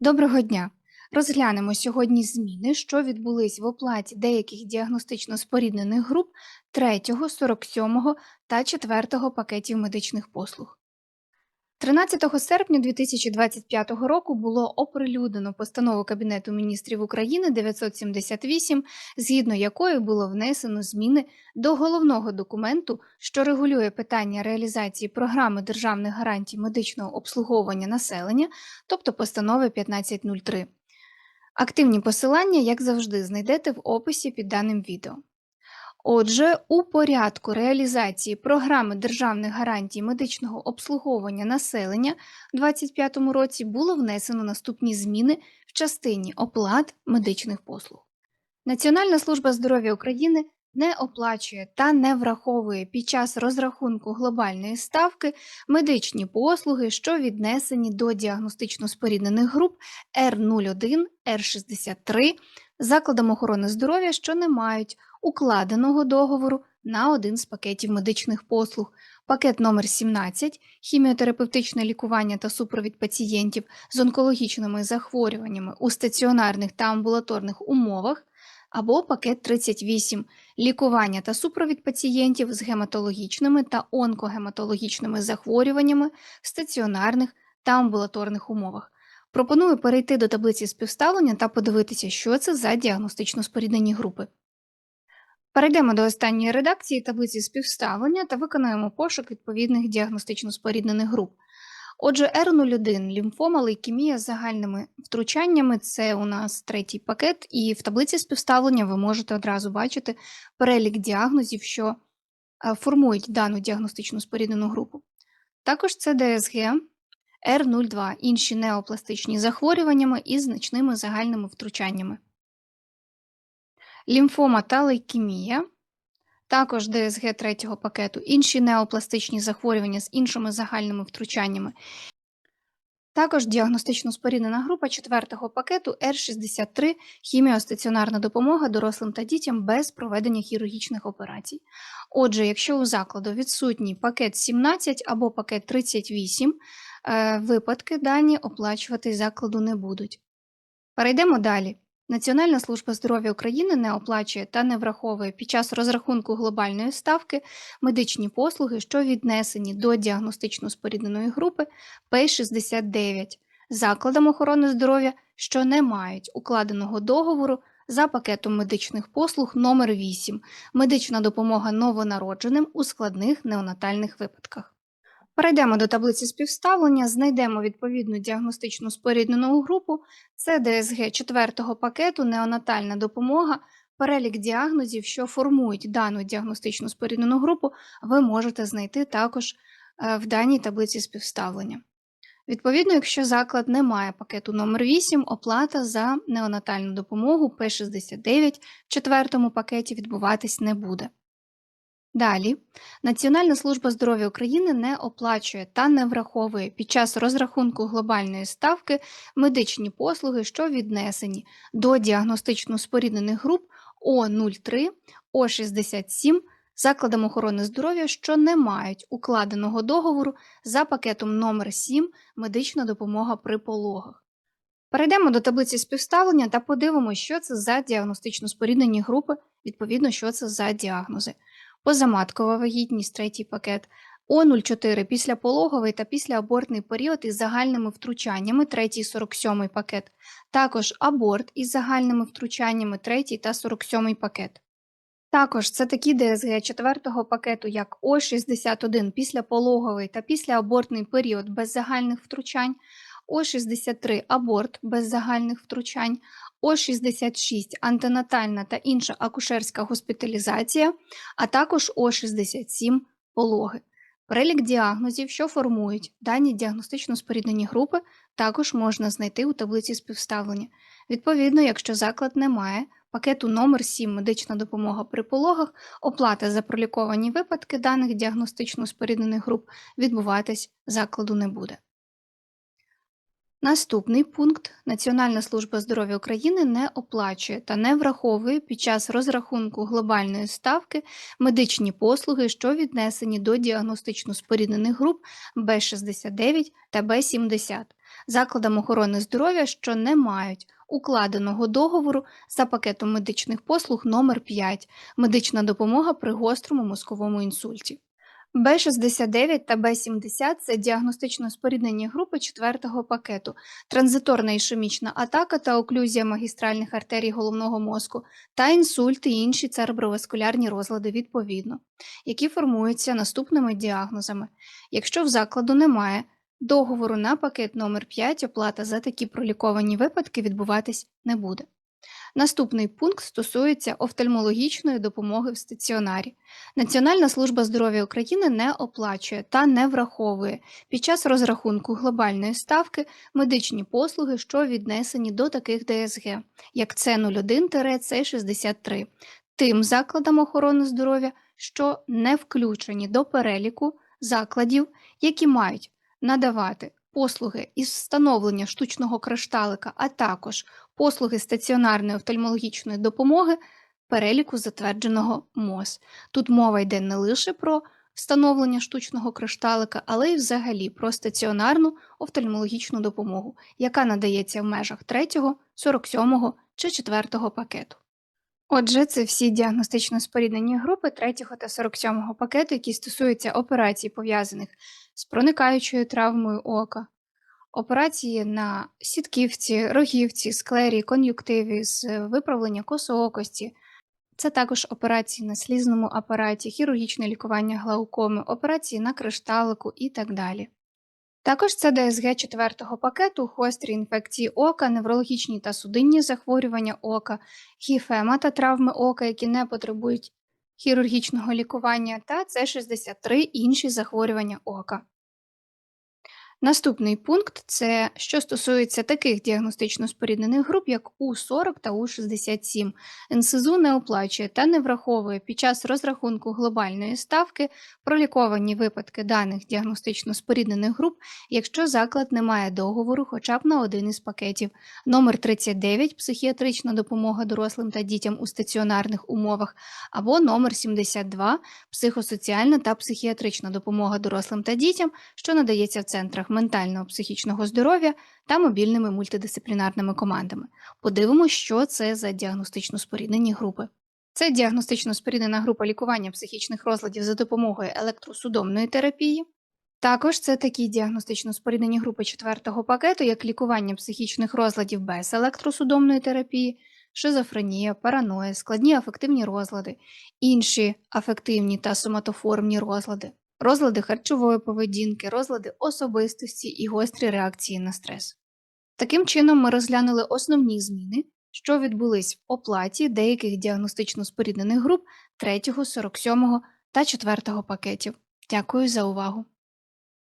Доброго дня! Розглянемо сьогодні зміни, що відбулись в оплаті деяких діагностично споріднених груп 3, 47 та 4 пакетів медичних послуг. 13 серпня 2025 року було оприлюднено постанову Кабінету міністрів України 978, згідно якої було внесено зміни до головного документу, що регулює питання реалізації програми державних гарантій медичного обслуговування населення, тобто постанови 1503. Активні посилання, як завжди, знайдете в описі під даним відео. Отже, у порядку реалізації програми державних гарантій медичного обслуговування населення у 2025 році було внесено наступні зміни в частині оплат медичних послуг. Національна служба здоров'я України не оплачує та не враховує під час розрахунку глобальної ставки медичні послуги, що віднесені до діагностично споріднених груп R01, R63, закладам охорони здоров'я, що не мають укладеного договору на один з пакетів медичних послуг. Пакет номер 17 хіміотерапевтичне лікування та супровід пацієнтів з онкологічними захворюваннями у стаціонарних та амбулаторних умовах, або пакет 38 лікування та супровід пацієнтів з гематологічними та онкогематологічними захворюваннями в стаціонарних та амбулаторних умовах. Пропоную перейти до таблиці співставлення та подивитися, що це за діагностично споріднені групи. Перейдемо до останньої редакції таблиці співставлення та виконаємо пошук відповідних діагностично споріднених груп. Отже, R01 лімфома, лейкемія з загальними втручаннями це у нас третій пакет, і в таблиці співставлення ви можете одразу бачити перелік діагнозів, що е, формують дану діагностичну споріднену групу. Також це ДСГ, R02, інші неопластичні захворюваннями із значними загальними втручаннями. Лімфома та лейкемія, також ДСГ третього пакету, інші неопластичні захворювання з іншими загальними втручаннями. Також діагностично споріднена група четвертого пакету R63 хіміостаціонарна допомога дорослим та дітям без проведення хірургічних операцій. Отже, якщо у закладу відсутній пакет 17 або пакет 38, е, випадки дані оплачувати закладу не будуть. Перейдемо далі. Національна служба здоров'я України не оплачує та не враховує під час розрахунку глобальної ставки медичні послуги, що віднесені до діагностично спорідненої групи П69 закладам охорони здоров'я, що не мають укладеного договору за пакетом медичних послуг номер 8 медична допомога новонародженим у складних неонатальних випадках. Перейдемо до таблиці співставлення, знайдемо відповідну діагностичну споріднену групу, це ДСГ 4 пакету, неонатальна допомога, перелік діагнозів, що формують дану діагностичну споріднену групу, ви можете знайти також е, в даній таблиці співставлення. Відповідно, якщо заклад не має пакету номер 8 оплата за неонатальну допомогу П69 в четвертому пакеті відбуватись не буде. Далі, Національна служба здоров'я України не оплачує та не враховує під час розрахунку глобальної ставки медичні послуги, що віднесені до діагностично споріднених груп О03, О67 закладам охорони здоров'я, що не мають укладеного договору за пакетом номер 7 медична допомога при пологах. Перейдемо до таблиці співставлення та подивимося, що це за діагностично споріднені групи, відповідно, що це за діагнози позаматкова вагітність, третій пакет, О04 післяпологовий та післяабортний період із загальними втручаннями, третій 47 пакет, також аборт із загальними втручаннями, третій та 47 пакет. Також це такі ДСГ 4 пакету, як О61 післяпологовий та післяабортний період без загальних втручань, О63 аборт без загальних втручань, О66 антенатальна та інша акушерська госпіталізація, а також О67 пологи. Перелік діагнозів, що формують дані діагностично споріднені групи, також можна знайти у таблиці співставлення. Відповідно, якщо заклад не має пакету номер 7 медична допомога при пологах, оплата за проліковані випадки даних діагностично споріднених груп відбуватись закладу не буде. Наступний пункт. Національна служба здоров'я України не оплачує та не враховує під час розрахунку глобальної ставки медичні послуги, що віднесені до діагностично споріднених груп Б69 та Б70 закладам охорони здоров'я, що не мають укладеного договору за пакетом медичних послуг номер 5 медична допомога при гострому мозковому інсульті. Б69 та Б70 це діагностично споріднені групи четвертого пакету, транзиторна ішемічна атака та оклюзія магістральних артерій головного мозку та інсульт і інші цереброваскулярні розлади відповідно, які формуються наступними діагнозами. Якщо в закладу немає договору на пакет номер 5 оплата за такі проліковані випадки відбуватись не буде. Наступний пункт стосується офтальмологічної допомоги в стаціонарі. Національна служба здоров'я України не оплачує та не враховує під час розрахунку глобальної ставки медичні послуги, що віднесені до таких ДСГ, як С01-С63, тим закладам охорони здоров'я, що не включені до переліку закладів, які мають надавати послуги із встановлення штучного кришталика, а також послуги стаціонарної офтальмологічної допомоги переліку затвердженого МОЗ. Тут мова йде не лише про встановлення штучного кришталика, але й взагалі про стаціонарну офтальмологічну допомогу, яка надається в межах 3, 47 чи 4 пакету. Отже, це всі діагностично споріднені групи 3 та 47 пакету, які стосуються операцій, пов'язаних з проникаючою травмою ока, операції на сітківці, рогівці, склері, кон'юктиві з виправлення косоокості. Це також операції на слізному апараті, хірургічне лікування глаукоми, операції на кришталику і так далі. Також це ДСГ 4 пакету, гострі інфекції ока, неврологічні та судинні захворювання ока, гіфема та травми ока, які не потребують хірургічного лікування, та С63 інші захворювання ока. Наступний пункт це що стосується таких діагностично споріднених груп, як У40 та У67. НСЗУ не оплачує та не враховує під час розрахунку глобальної ставки проліковані випадки даних діагностично споріднених груп, якщо заклад не має договору хоча б на один із пакетів. Номер 39 психіатрична допомога дорослим та дітям у стаціонарних умовах, або номер 72 психосоціальна та психіатрична допомога дорослим та дітям, що надається в центрах ментального психічного здоров'я та мобільними мультидисциплінарними командами. Подивимося, що це за діагностично споріднені групи. Це діагностично споріднена група лікування психічних розладів за допомогою електросудомної терапії. Також це такі діагностично споріднені групи четвертого пакету, як лікування психічних розладів без електросудомної терапії, шизофренія, параноя, складні афективні розлади, інші афективні та соматоформні розлади, розлади харчової поведінки, розлади особистості і гострі реакції на стрес. Таким чином, ми розглянули основні зміни, що відбулись в оплаті деяких діагностично споріднених груп 3, 47 та 4 пакетів. Дякую за увагу!